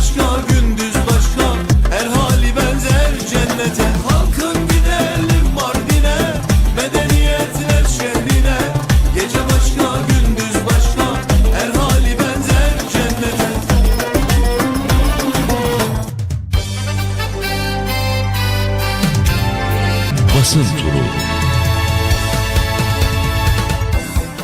başka gündüz başka Her hali benzer cennete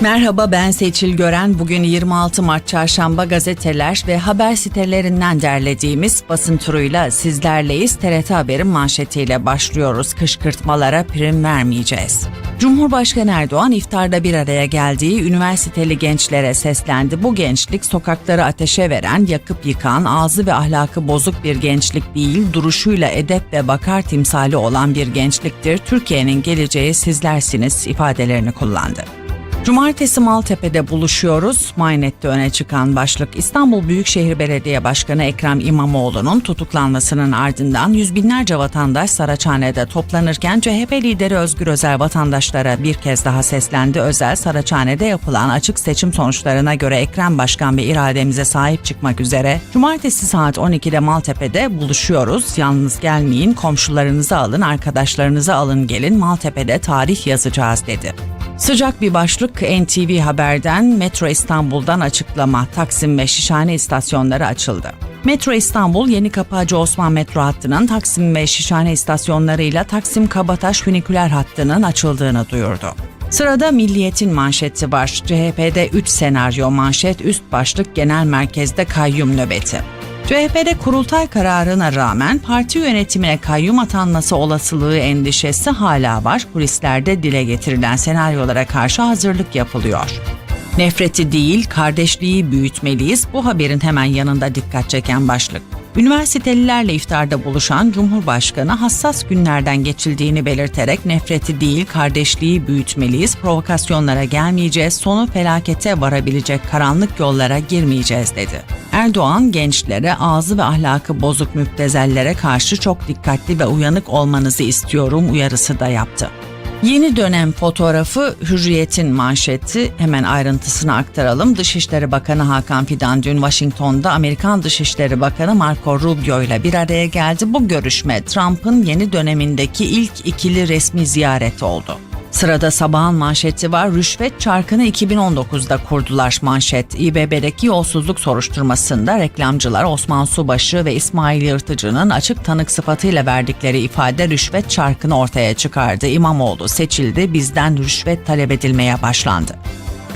Merhaba ben Seçil Gören. Bugün 26 Mart Çarşamba gazeteler ve haber sitelerinden derlediğimiz basın turuyla sizlerleyiz. TRT Haber'in manşetiyle başlıyoruz. Kışkırtmalara prim vermeyeceğiz. Cumhurbaşkanı Erdoğan iftarda bir araya geldiği üniversiteli gençlere seslendi. Bu gençlik sokakları ateşe veren, yakıp yıkan, ağzı ve ahlakı bozuk bir gençlik değil, duruşuyla edep ve bakar timsali olan bir gençliktir. Türkiye'nin geleceği sizlersiniz ifadelerini kullandı. Cumartesi Maltepe'de buluşuyoruz. Mynet'te öne çıkan başlık İstanbul Büyükşehir Belediye Başkanı Ekrem İmamoğlu'nun tutuklanmasının ardından yüz binlerce vatandaş Saraçhane'de toplanırken CHP lideri Özgür Özel vatandaşlara bir kez daha seslendi. Özel Saraçhane'de yapılan açık seçim sonuçlarına göre Ekrem Başkan ve irademize sahip çıkmak üzere Cumartesi saat 12'de Maltepe'de buluşuyoruz. Yalnız gelmeyin, komşularınızı alın, arkadaşlarınızı alın gelin Maltepe'de tarih yazacağız dedi. Sıcak bir başlık NTV Haber'den Metro İstanbul'dan açıklama. Taksim ve Şişhane istasyonları açıldı. Metro İstanbul Yeni Kapıcı Osman metro hattının Taksim ve Şişhane istasyonlarıyla Taksim Kabataş füniküler hattının açıldığını duyurdu. Sırada Milliyet'in manşeti var. CHP'de 3 senaryo manşet üst başlık genel merkezde kayyum nöbeti. CHP'de kurultay kararına rağmen parti yönetimine kayyum atanması olasılığı endişesi hala var. Kulislerde dile getirilen senaryolara karşı hazırlık yapılıyor. Nefreti değil, kardeşliği büyütmeliyiz. Bu haberin hemen yanında dikkat çeken başlık. Üniversitelilerle iftarda buluşan Cumhurbaşkanı hassas günlerden geçildiğini belirterek nefreti değil kardeşliği büyütmeliyiz, provokasyonlara gelmeyeceğiz, sonu felakete varabilecek karanlık yollara girmeyeceğiz dedi. Erdoğan gençlere ağzı ve ahlakı bozuk müptezellere karşı çok dikkatli ve uyanık olmanızı istiyorum uyarısı da yaptı. Yeni dönem fotoğrafı Hürriyet'in manşeti hemen ayrıntısını aktaralım. Dışişleri Bakanı Hakan Fidan dün Washington'da Amerikan Dışişleri Bakanı Marco Rubio ile bir araya geldi. Bu görüşme Trump'ın yeni dönemindeki ilk ikili resmi ziyareti oldu. Sırada sabahın manşeti var. Rüşvet çarkını 2019'da kurdular manşet. İBB'deki yolsuzluk soruşturmasında reklamcılar Osman Subaşı ve İsmail Yırtıcı'nın açık tanık sıfatıyla verdikleri ifade rüşvet çarkını ortaya çıkardı. İmamoğlu seçildi, bizden rüşvet talep edilmeye başlandı.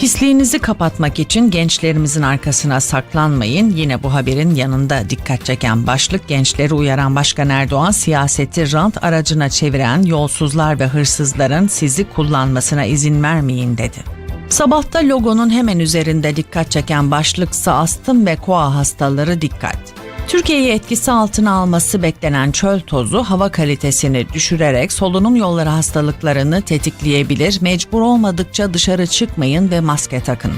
Pisliğinizi kapatmak için gençlerimizin arkasına saklanmayın. Yine bu haberin yanında dikkat çeken başlık gençleri uyaran Başkan Erdoğan siyaseti rant aracına çeviren yolsuzlar ve hırsızların sizi kullanmasına izin vermeyin dedi. Sabahta logonun hemen üzerinde dikkat çeken başlıksa astım ve koa hastaları dikkat. Türkiye'yi etkisi altına alması beklenen çöl tozu hava kalitesini düşürerek solunum yolları hastalıklarını tetikleyebilir. Mecbur olmadıkça dışarı çıkmayın ve maske takın.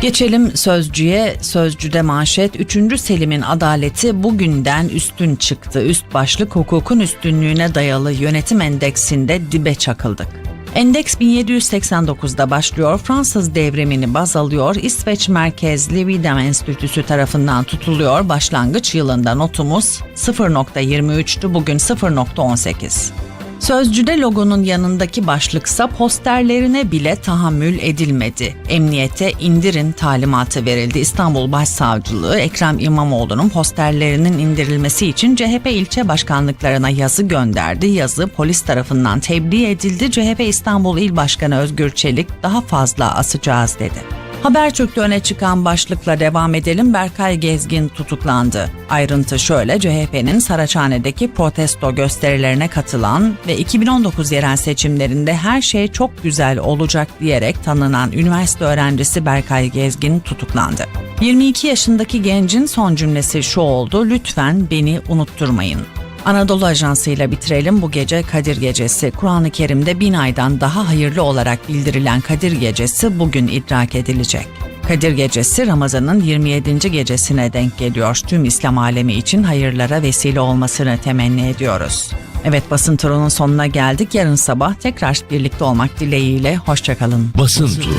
Geçelim sözcüye. Sözcüde manşet 3. Selim'in adaleti bugünden üstün çıktı. Üst başlık hukukun üstünlüğüne dayalı yönetim endeksinde dibe çakıldık. Endeks 1789'da başlıyor. Fransız devrimini baz alıyor. İsveç merkezli Widem Enstitüsü tarafından tutuluyor. Başlangıç yılında notumuz 0.23'tü. Bugün 0.18. Sözcüde logonun yanındaki başlıksa posterlerine bile tahammül edilmedi. Emniyete indirin talimatı verildi. İstanbul Başsavcılığı Ekrem İmamoğlu'nun posterlerinin indirilmesi için CHP ilçe başkanlıklarına yazı gönderdi. Yazı polis tarafından tebliğ edildi. CHP İstanbul İl Başkanı Özgür Çelik daha fazla asacağız dedi. Habertürk'te öne çıkan başlıkla devam edelim. Berkay Gezgin tutuklandı. Ayrıntı şöyle CHP'nin Saraçhane'deki protesto gösterilerine katılan ve 2019 yerel seçimlerinde her şey çok güzel olacak diyerek tanınan üniversite öğrencisi Berkay Gezgin tutuklandı. 22 yaşındaki gencin son cümlesi şu oldu. Lütfen beni unutturmayın. Anadolu Ajansı ile bitirelim bu gece Kadir Gecesi. Kur'an-ı Kerim'de bin aydan daha hayırlı olarak bildirilen Kadir Gecesi bugün idrak edilecek. Kadir Gecesi Ramazan'ın 27. gecesine denk geliyor. Tüm İslam alemi için hayırlara vesile olmasını temenni ediyoruz. Evet basın turunun sonuna geldik. Yarın sabah tekrar birlikte olmak dileğiyle. Hoşçakalın. Basın Turu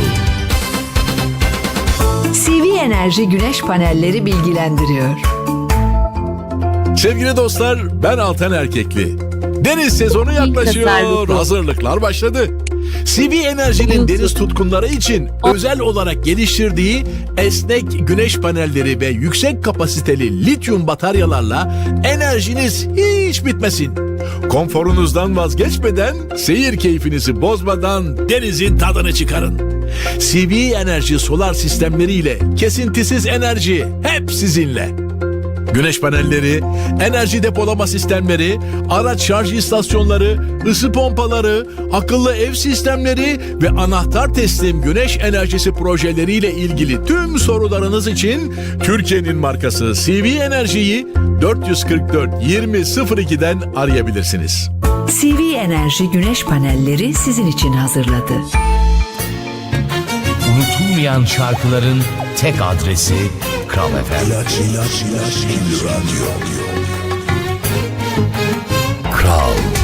CV Enerji Güneş Panelleri bilgilendiriyor. Sevgili dostlar ben Altan Erkekli. Deniz sezonu yaklaşıyor. Hazırlıklar başladı. CV Enerji'nin deniz tutkunları için özel olarak geliştirdiği esnek güneş panelleri ve yüksek kapasiteli lityum bataryalarla enerjiniz hiç bitmesin. Konforunuzdan vazgeçmeden, seyir keyfinizi bozmadan denizin tadını çıkarın. CV Enerji solar sistemleriyle kesintisiz enerji hep sizinle. Güneş panelleri, enerji depolama sistemleri, araç şarj istasyonları, ısı pompaları, akıllı ev sistemleri ve anahtar teslim güneş enerjisi projeleriyle ilgili tüm sorularınız için Türkiye'nin markası CV Enerji'yi 444 2002'den arayabilirsiniz. CV Enerji güneş panelleri sizin için hazırladı. Unutulmayan şarkıların tek adresi Kral FM. Kral